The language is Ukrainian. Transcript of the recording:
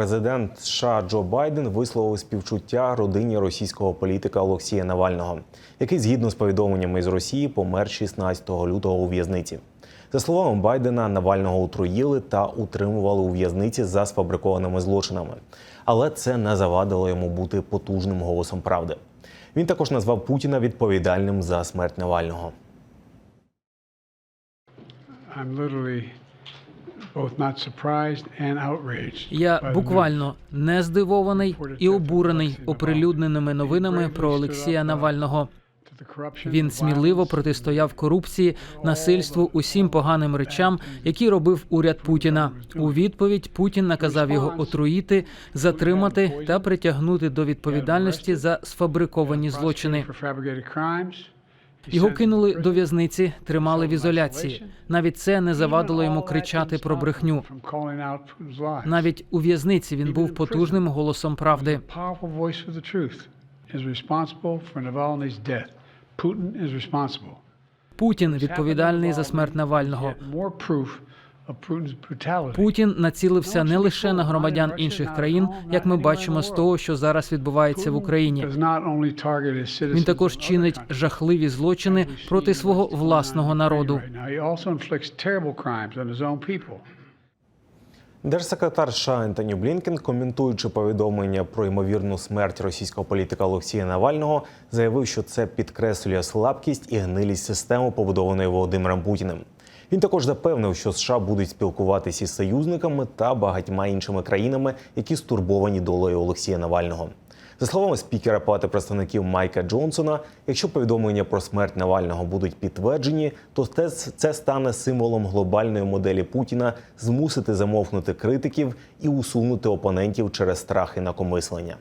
Президент США Джо Байден висловив співчуття родині російського політика Олексія Навального, який, згідно з повідомленнями з Росії, помер 16 лютого у в'язниці. За словами Байдена, Навального отруїли та утримували у в'язниці за сфабрикованими злочинами, але це не завадило йому бути потужним голосом правди. Він також назвав Путіна відповідальним за смерть Навального. I'm literally Я буквально не здивований і обурений оприлюдненими новинами про Олексія Навального. the corruption, Він сміливо протистояв корупції, насильству, усім поганим речам, які робив уряд Путіна. У відповідь Путін наказав його отруїти, затримати та притягнути до відповідальності за сфабриковані злочини. Його кинули до в'язниці, тримали в ізоляції. Навіть це не завадило йому кричати про брехню. Навіть у в'язниці він був потужним голосом правди. Путін відповідальний за смерть Навального. Путін націлився не лише на громадян інших країн, як ми бачимо з того, що зараз відбувається в Україні. Він також чинить жахливі злочини проти свого власного народу. Держсекретар США Ентоні Блінкен, коментуючи повідомлення про ймовірну смерть російського політика Олексія Навального, заявив, що це підкреслює слабкість і гнилість системи, побудованої Володимиром Путіним. Він також запевнив, що США будуть спілкуватися із союзниками та багатьма іншими країнами, які стурбовані долею Олексія Навального. За словами спікера Палати представників Майка Джонсона, якщо повідомлення про смерть Навального будуть підтверджені, то це, стане символом глобальної моделі Путіна змусити замовкнути критиків і усунути опонентів через страх і накомислення.